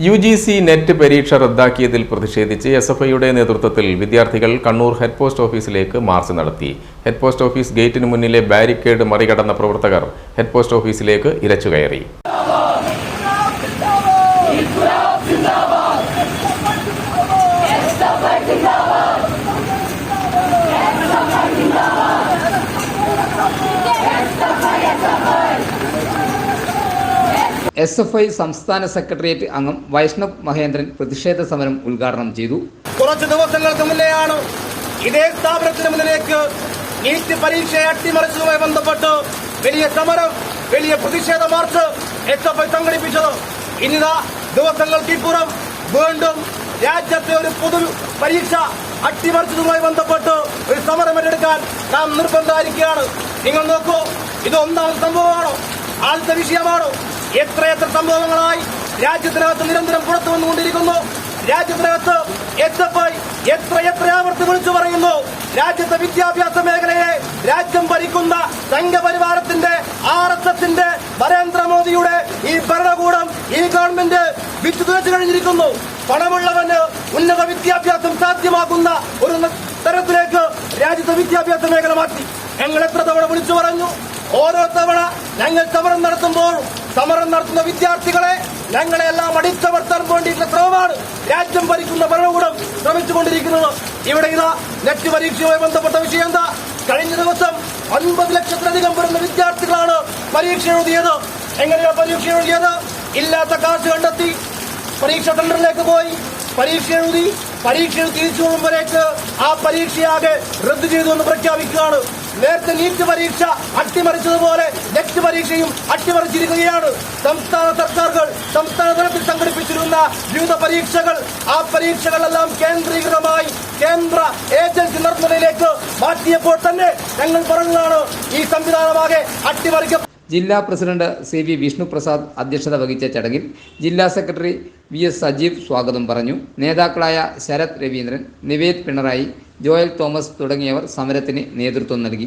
U G C net പരീക്ഷ റദ്ദാക്കിയതിൽ പ്രതിഷേധിച്ച് S F ഐയുടെ നേതൃത്വത്തിൽ വിദ്യാർത്ഥികൾ കണ്ണൂർ ഹെഡ് പോസ്റ്റ് ഓഫീസിലേക്ക് മാർച്ച് നടത്തി. ഹെഡ് പോസ്റ്റ് ഓഫീസ് ഗേറ്റിന് മുന്നിലെ ബാരിക്കേഡ് മറികടന്ന പ്രവർത്തകർ ഹെഡ് പോസ്റ്റ് ഓഫീസിലേക്ക് ഇരച്ചുകയറി എസ് എഫ് ഐ സംസ്ഥാന സെക്രട്ടേറിയറ്റ് അംഗം വൈഷ്ണവ് മഹേന്ദ്രൻ പ്രതിഷേധ സമരം ഉദ്ഘാടനം ചെയ്തു. കുറച്ച് ദിവസങ്ങൾക്ക് മുന്നെയാണ് ഇതേ സ്ഥാപനത്തിന് മുന്നിലേക്ക് നീറ്റ് പരീക്ഷയെ അട്ടിമറിച്ചതുമായി ബന്ധപ്പെട്ട് വലിയ സമരം വലിയ പ്രതിഷേധ മാർച്ച് എസ് എഫ് ഐ സംഘടിപ്പിച്ചത്. ഇനിതാ ദിവസങ്ങൾക്കിപ്പുറം വീണ്ടും രാജ്യത്തെ ഒരു പൊതു പരീക്ഷ അട്ടിമറിച്ചതുമായി ബന്ധപ്പെട്ട് ഒരു സമരം ഏറ്റെടുക്കാൻ നാം നിർബന്ധമായിരിക്കുകയാണ് നിങ്ങൾ നോക്കൂ ഇത് ഒന്നാം സംഭവമാണോ? ആദ്യത്തെ വിഷയമാണോ? എത്രയെത്ര സംഭവങ്ങളായി രാജ്യത്തിനകത്ത് നിരന്തരം പുറത്തു വന്നുകൊണ്ടിരിക്കുന്നു? രാജ്യത്തിനകത്ത് എത്തപ്പോയി എത്ര എത്ര ആവർത്തി വിളിച്ചു പറയുന്നു? രാജ്യത്തെ വിദ്യാഭ്യാസ മേഖലയെ രാജ്യം ഭരിക്കുന്ന സംഘപരിവാരത്തിന്റെ ആർ എസ് എസിന്റെ നരേന്ദ്രമോദിയുടെ ഈ ഭരണകൂടം ഈ ഗവൺമെന്റ് വിറ്റു തുറച്ചു കഴിഞ്ഞിരിക്കുന്നു. പണമുള്ളവന് ഉന്നത വിദ്യാഭ്യാസം സാധ്യമാക്കുന്ന ഒരു തരത്തിലേക്ക് രാജ്യത്തെ വിദ്യാഭ്യാസ മേഖല മാറ്റി. ഞങ്ങൾ എത്ര തവണ വിളിച്ചു പറഞ്ഞു? ഓരോ തവണ ഞങ്ങൾ സമരം നടത്തുമ്പോൾ സമരം നടത്തുന്ന വിദ്യാർത്ഥികളെ ഞങ്ങളെ എല്ലാം അടിച്ചമർത്താൻ വേണ്ടിയിട്ടുള്ള ശ്രമമാണ്. രാജ്യം ഭരിക്കുന്ന ഭരണകൂടം ശ്രമിച്ചുകൊണ്ടിരിക്കുന്നത്. ഇവിടെ ഇതാ നെറ്റ് പരീക്ഷയുമായി ബന്ധപ്പെട്ട വിഷയം എന്താ? കഴിഞ്ഞ ദിവസം ഒൻപത് ലക്ഷത്തിലധികം വരുന്ന വിദ്യാർത്ഥികളാണ് പരീക്ഷ എഴുതിയത്. എങ്ങനെയാണ് പരീക്ഷ എഴുതിയത്? ഇല്ലാത്ത കാശ് കണ്ടെത്തി പരീക്ഷ ടെൻഡറിലേക്ക് പോയി. പരീക്ഷ എഴുതി പരീക്ഷ തിരിച്ചു പോകുമ്പോഴേക്ക് ആ പരീക്ഷയാകെ റദ്ദു ചെയ്തു എന്ന് പ്രഖ്യാപിക്കുകയാണ്. നേരത്തെ നീറ്റ് പരീക്ഷ അട്ടിമറിച്ചതുപോലെ നെറ്റ് പരീക്ഷയും അട്ടിമറിച്ചിരിക്കുകയാണ്. സംസ്ഥാന സർക്കാരുകൾ സംസ്ഥാന തലത്തിൽ സംഘടിപ്പിച്ചിരുന്ന വിവിധ പരീക്ഷകൾ. ആ പരീക്ഷകളെല്ലാം കേന്ദ്രീകൃതമായി കേന്ദ്ര ഏജൻസി നിർമ്മിതയിലേക്ക് മാറ്റിയപ്പോൾ തന്നെ ഞങ്ങൾ പറഞ്ഞതാണ് ഈ സംവിധാനമാകെ അട്ടിമറിക്ക ജില്ലാ president C V Vishnu Prasad അധ്യക്ഷത വഹിച്ച ചടങ്ങിൽ ജില്ലാ സെക്രട്ടറി വി എസ് സജീവ് സ്വാഗതം പറഞ്ഞു. നേതാക്കളായ ശരത് രവീന്ദ്രൻ നിവേദ് പിണറായി ജോയൽ തോമസ് തുടങ്ങിയവർ സമരത്തിന് നേതൃത്വം നൽകി.